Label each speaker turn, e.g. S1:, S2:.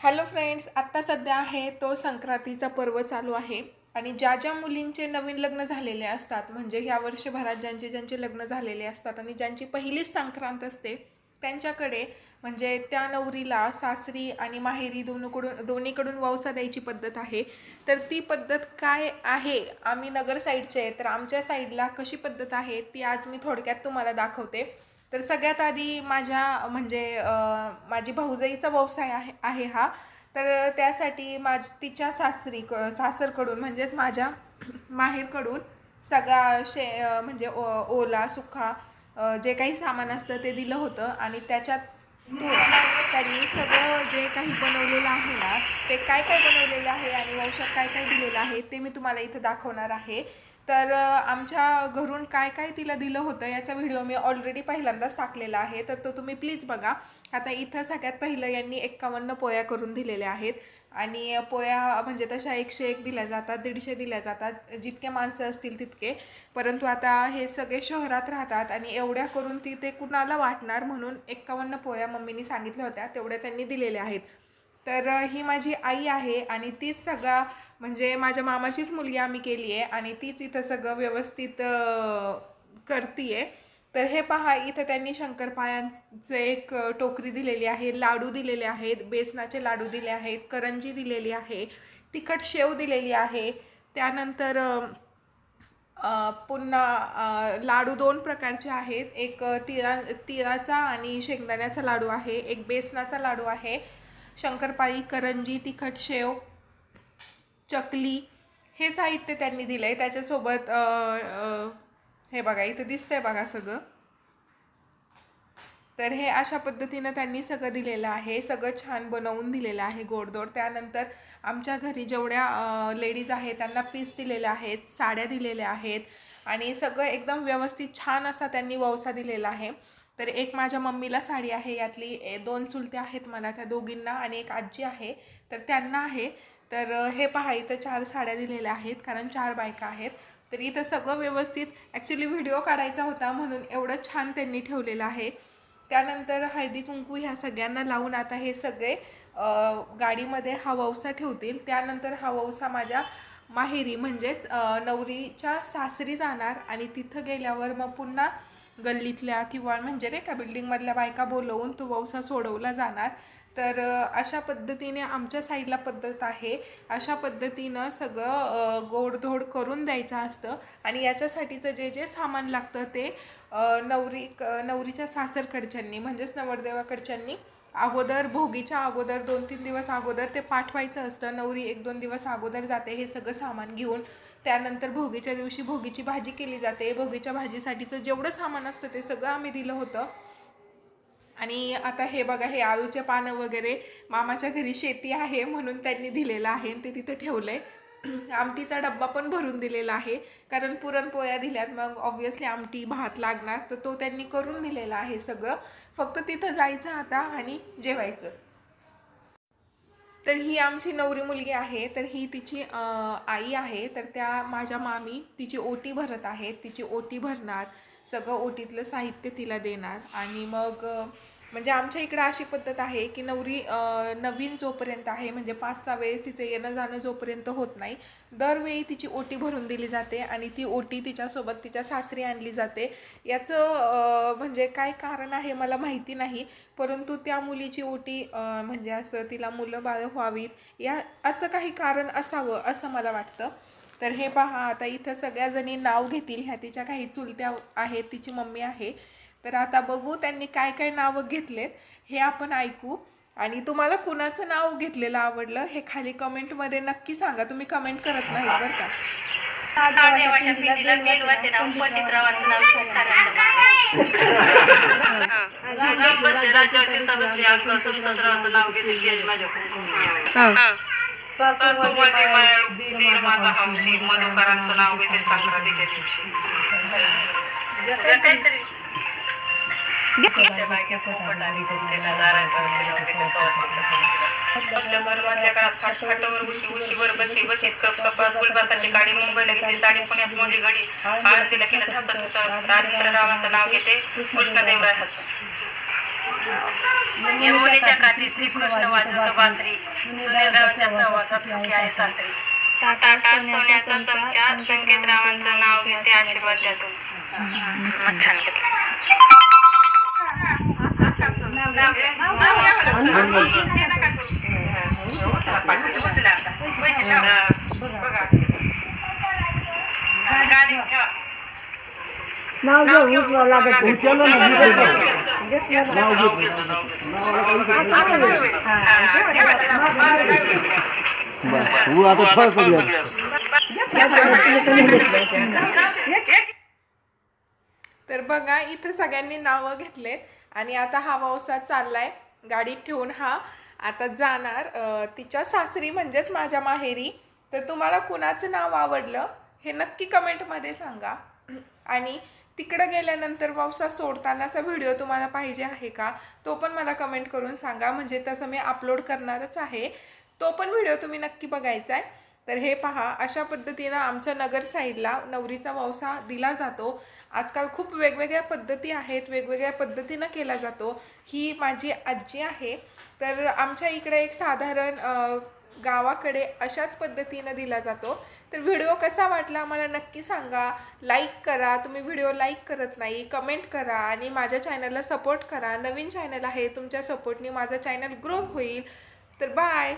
S1: Hello friends आत्ता सध्या आहे तो संक्रांतीचा पर्व चालू आहे. आणि ज्या ज्या मुलींचे नवीन लग्न झालेले असतात म्हणजे ह्या वर्षभरात ज्यांचे ज्यांचे लग्न झालेले असतात आणि ज्यांची पहिलीच संक्रांत असते त्यांच्याकडे म्हणजे त्या नवरीला सासरी आणि माहेरी दोनकडून दोन्हीकडून वावसा द्यायची पद्धत आहे. तर ती पद्धत काय आहे? आम्ही नगर साईडचे आहे तर आमच्या साईडला कशी पद्धत आहे ती आज मी थोडक्यात तुम्हाला दाखवते. तर सगळ्यात आधी माझ्या म्हणजे माझी भाऊजाईचा व्यवसाय आहे आहे हा. तर त्यासाठी माझ तिच्या सासरी क सासरकडून म्हणजेच माझ्या माहेरकडून सगळा शे म्हणजे ओ ओला सुखा जे काही सामान असतं ते दिलं होतं. आणि त्याच्यात त्यांनी सगळं जे काही बनवलेलं आहे ना ते काय काय बनवलेलं आहे आणि वंशात काय काय दिलेलं आहे ते मी तुम्हाला इथं दाखवणार आहे. तर आमच्या घरून काय काय तिला दिलं होतं याचा व्हिडिओ मी ऑलरेडी पहिल्यांदाच टाकलेला आहे. तर तो तुम्ही प्लीज बघा. आता इथं सगळ्यात पहिलं यांनी एक्कावन्न पोया करून दिलेल्या आहेत. आणि पोया म्हणजे तशा एकशे एक दिल्या जातात दीडशे दिल्या जातात. जितके माणसं असतील तितके. परंतु आता हे सगळे शहरात राहतात आणि एवढ्या करून ती ते कुणाला वाटणार म्हणून एक्कावन्न पोया मम्मीनी सांगितल्या होत्या तेवढ्या त्यांनी दिलेल्या आहेत. तर ही माझी आई आहे आणि तीच सगळा म्हणजे माझ्या मामाचीच मुलगी आम्ही केली आहे आणि तीच इथं सगळं व्यवस्थित करतीये. तर हे पहा इथं त्यांनी शंकरपाळ्यांचं एक टोकरी दिलेली आहे लाडू दिलेले आहेत बेसनाचे लाडू दिले आहेत करंजी दिलेली आहे तिखट शेव दिलेली आहे. त्यानंतर पुन्हा लाडू दोन प्रकारचे आहेत. एक तिळा तिळाचा आणि शेंगदाण्याचा लाडू आहे एक बेसनाचा लाडू आहे. शंकरपाळी करंजी तिखट शेव चकली हे साहित्य त्यांनी दिलं आहे त्याच्यासोबत हे बघा इथं दिसतंय बघा सगळं. तर हे अशा पद्धतीनं त्यांनी सगळं दिलेलं आहे. सगळं छान बनवून दिलेलं आहे गोडदोड. त्यानंतर आमच्या घरी जेवढ्या लेडीज आहेत त्यांना पीस दिलेल्या आहेत साड्या दिलेल्या आहेत. आणि सगळं एकदम व्यवस्थित छान असा त्यांनी ववसा दिलेला आहे. तर एक माझ्या मम्मीला साडी आहे यातली ए, दोन चुलत्या आहेत मला त्या दोघींना आणि एक आजी आहे. तर त्यांना आहे. तर हे पहा इथं चार साड्या दिलेल्या आहेत कारण चार बायका आहेत. तर इथं सगळं व्यवस्थित. ॲक्च्युली व्हिडिओ काढायचा होता म्हणून एवढं छान त्यांनी ठेवलेलं आहे. त्यानंतर हळदी कुंकू ह्या सगळ्यांना लावून आता हे सगळे गाडीमध्ये हा ठेवतील. त्यानंतर हा माझ्या माहेरी म्हणजेच नवरीच्या सासरी जाणार आणि तिथं गेल्यावर मग पुन्हा गल्लीतल्या किंवा म्हणजे नाही का बिल्डिंगमधल्या बायका बोलवून तो वौसा सोडवला जाणार. तर अशा पद्धतीने आमच्या साईडला पद्धत आहे. अशा पद्धतीनं सगळं गोडधोड करून द्यायचं असतं. आणि याच्यासाठीचं जे जे सामान लागतं ते नवरी क नवरीच्या सासरकडच्यांनी म्हणजेच नवरदेवाकडच्यांनी अगोदर भोगीच्या अगोदर दोन तीन दिवस अगोदर ते पाठवायचं असतं. नवरी एक दोन दिवस अगोदर जाते हे सगळं सामान घेऊन. त्यानंतर भोगीच्या दिवशी भोगीची भाजी केली जाते. भोगीच्या भाजीसाठीचं जेवढं सामान असतं ते सगळं आम्ही दिलं होतं. आणि आता हे बघा हे आळूचे पानं वगैरे मामाच्या घरी शेती आहे म्हणून त्यांनी दिलेलं आहे आणि ते तिथं ठेवलं आहे आमटीचा डब्बा पण भरून दिलेला आहे. कारण पुरणपोळ्या दिल्यात मग ऑब्व्हियसली आमटी भात लागणार. तर तो त्यांनी करून दिलेला आहे सगळं. फक्त तिथं जायचं आता आणि जेवायचं. तर ही आमची नवरी मुलगी आहे. तर ही तिची आई आहे. तर त्या माझ्या मामी तिची ओटी भरत आहेत. तिची ओटी भरणार. सगळं ओटीतलं साहित्य तिला देणार. आणि मग म्हणजे आमच्या इकडं अशी पद्धत आहे की नवरी नवीन जोपर्यंत आहे म्हणजे पाच सहा वेळेस तिचं येणं जाणं जोपर्यंत होत नाही दरवेळी तिची ओटी भरून दिली जाते आणि ती ओटी तिच्यासोबत तिच्या सासरी आणली जाते. याचं म्हणजे काय कारण आहे मला माहिती नाही परंतु त्या मुलीची ओटी म्हणजे असं तिला मुलं बाळं व्हावीत या असं काही कारण असावं असं मला वाटतं. तर हे पहा आता इथं सगळ्याजणी नाव घेतील ह्या तिच्या काही चुलत्या आहेत तिची मम्मी आहे. तर आता बघू त्यांनी काय काय नावं घेतलेत हे आपण ऐकू. आणि तुम्हाला कुणाचं नाव घेतलेलं आवडलं हे खाली कमेंटमध्ये नक्की सांगा. तुम्ही कमेंट करत नाहीत बरं का.
S2: महादेवाच्या पिंडीला बेलवाचे नाव पंडितरावांचं घेतलं माझ्या माझी हौशी मधुकरांचं नाव घेते संक्रांतीच्या दिवशी. जरा काहीतरी गर्भातल्या काळात फाट उशी उशीवर बशी बशीत कप कपात गुलबासाची गाडी मुंबईला घेतली साडी पुण्यात मोठी घडी आरतीला केलं हसन राजेंद्र रावांचं नाव घेते कृष्णदेवराय हसन. यमुनेच्या काठी श्रीकृष्ण वाजवतो बासरी सुनीलरावच्या सहवासात सुखी आहे सासरी. ताटात सोन्याचा चमचा संकेतरावांचं नाव घेते आशीर्वाद द्या तुमचा. छान घेतलं.
S3: नाव लागत
S4: आता
S1: तर बघा इथं सगळ्यांनी नावं घेतलेत. आणि आता हा वावसा चाललाय. गाडीत ठेवून हा आता जाणार. तिच्या सासरी म्हणजेच माझ्या माहेरी. तर तुम्हाला कुणाचं नाव आवडलं हे नक्की कमेंटमध्ये सांगा. आणि तिकडं गेल्यानंतर वावसा सोडतानाचा व्हिडिओ तुम्हाला पाहिजे आहे का? तो पण मला कमेंट करून सांगा. म्हणजे तसं मी अपलोड करणारच आहे. तो पण व्हिडिओ तुम्ही नक्की बघायचा आहे तर हे पहा अशा पद्धतीनं आमच्या नगर साईडला नवरीचा मावसा दिला जातो. आजकाल खूप वेगवेगळ्या पद्धती आहेत वेगवेगळ्या पद्धतीनं केला जातो. ही माझी आजी आहे. तर आमच्या इकडे एक साधारण गावाकडे अशाच पद्धतीनं दिला जातो. तर व्हिडिओ कसा वाटला मला नक्की सांगा. लाईक करा. तुम्ही व्हिडिओ लाईक करत नाही कमेंट करा आणि माझ्या चॅनलला सपोर्ट करा. नवीन चॅनल आहे तुमच्या सपोर्टने माझं चॅनल ग्रो होईल. तर बाय